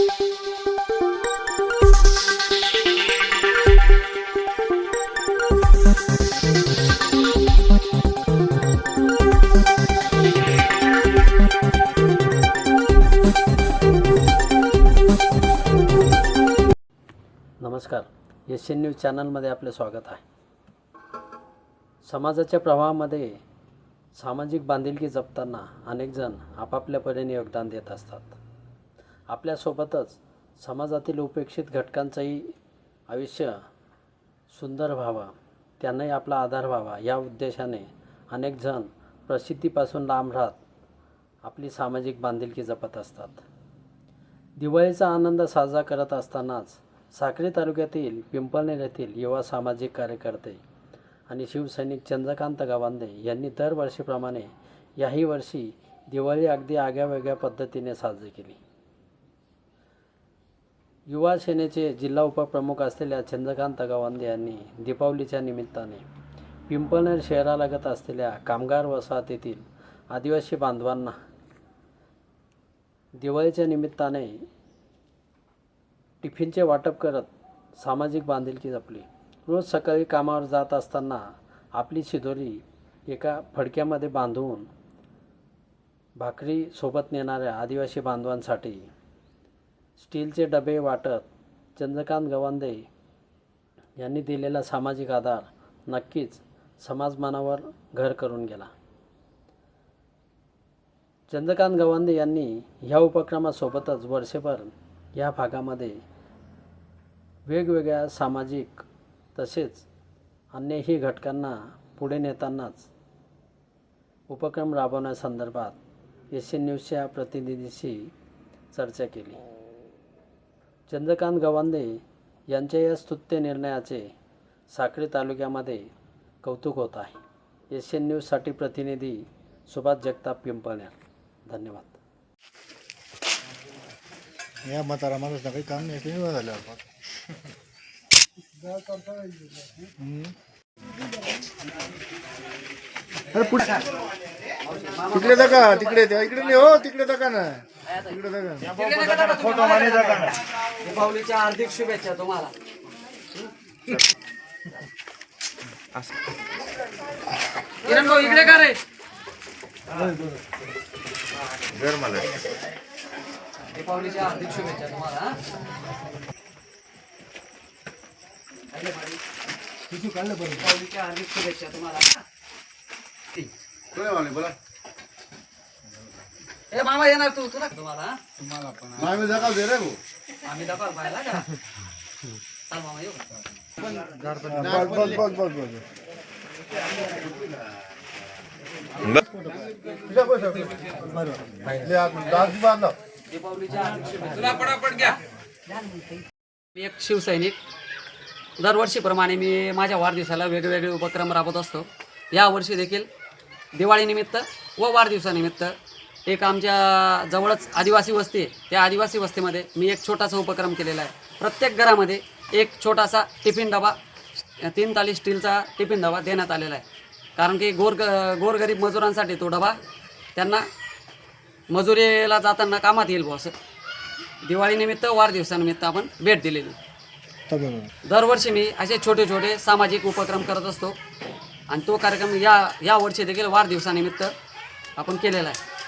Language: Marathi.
नमस्कार. एस एन न्यूज चॅनलमध्ये आपले स्वागत आहे. समाजाच्या प्रवाहामध्ये सामाजिक बांधिलकी जपताना अनेकजण आपापल्या परीने योगदान देत असतात. आपल्यासोबतच समाजातील उपेक्षित घटकांचंही आयुष्य सुंदर व्हावं त्यांनाही आपला आधार व्हावा या उद्देशाने अनेक जण प्रसिद्धीपासून लांब राहत आपली सामाजिक बांधिलकी जपत असतात. दिवाळीचा आनंद साजरा करत असतानाच साक्री तालुक्यातील पिंपळनेर येथील युवा सामाजिक कार्यकर्ते आणि शिवसैनिक चंद्रकांत गावांदे यांनी दरवर्षीप्रमाणे याही वर्षी दिवाळी अगदी आगळ्यावेगळ्या पद्धतीने साजरी केली. युवा सेनेचे जिल्हा उपप्रमुख असलेल्या चंद्रकांत गावंदे यांनी दीपावलीच्या निमित्ताने पिंपळनेर शहरालगत असलेल्या कामगार वसाहतीतील आदिवासी बांधवांना दिवाळीच्या निमित्ताने टिफिनचे वाटप करत सामाजिक बांधिलकी जपली. रोज सकाळी कामावर जात असताना आपली शिदोरी एका फडक्यामध्ये बांधून भाकरी सोबत नेणाऱ्या आदिवासी बांधवांसाठी स्टीलचे डबे वाटत चंद्रकांत गवांदे यांनी दिलेला सामाजिक आधार नक्कीच समाजमानावर घर करून गेला. चंद्रकांत गवांदे यांनी ह्या उपक्रमासोबतच वर्षभर या भागामध्ये वेगवेगळ्या सामाजिक तसेच अन्यही घटकांना पुढे नेतानाच उपक्रम राबवण्यासंदर्भात एशियन न्यूजच्या प्रतिनिधीशी चर्चा केली. चंद्रकांत गवांदे यांच्या या स्तुत्य निर्णयाचे साक्री तालुक्यामध्ये कौतुक होत आहे. एशियन न्यूजसाठी प्रतिनिधी सुभाष जगताप पिंपळनेर. धन्यवाद. या म्हातारा माणूस ना काही काम नाही ते झालं अरे पुढे. तिकडे दाखा तिकडे त्या इकडे नाही हो तिकडे दाखा ना. तिकडे दाखा फोटो माने दीपावलीच्या हार्दिक शुभेच्छा तुम्हाला. किरण भाऊ इकडे का रे? घर मला. दीपावलीच्या हार्दिक शुभेच्छा तुम्हाला हा? दीपावलीच्या हार्दिक शुभेच्छा तुम्हाला? बोला. ए मामा येणार तू तुला तुम्हाला? मामी दाखव दे रे भाऊ. आम्ही पाहिला का? चाल मामा येऊ. का? दीपावलीच्या मी एक शिवसैनिक. दरवर्षीप्रमाणे मी माझ्या वाढदिवसाला वेगवेगळे उपक्रम राबवत असतो. यावर्षी देखील दिवाळीनिमित्त व वाढदिवसानिमित्त एक आमच्या जवळच आदिवासी वस्ती आहे. त्या आदिवासी वस्तीमध्ये मी एक छोटासा उपक्रम केलेला आहे. प्रत्येक घरामध्ये एक छोटासा टिफिन डबा तीन ताली स्टीलचा टिफिन डबा देण्यात आलेला आहे. कारण की गोर गोरगरीब मजुरांसाठी तो डबा त्यांना मजुरीला जाताना कामात येईल असं. दिवाळीनिमित्त वाढदिवसानिमित्त आपण भेट दिलेली. दरवर्षी मी असे छोटे छोटे सामाजिक उपक्रम करत असतो. आणि तो कार्यक्रम या या वर्षी देखील वाढदिवसानिमित्त आपण केलेला आहे.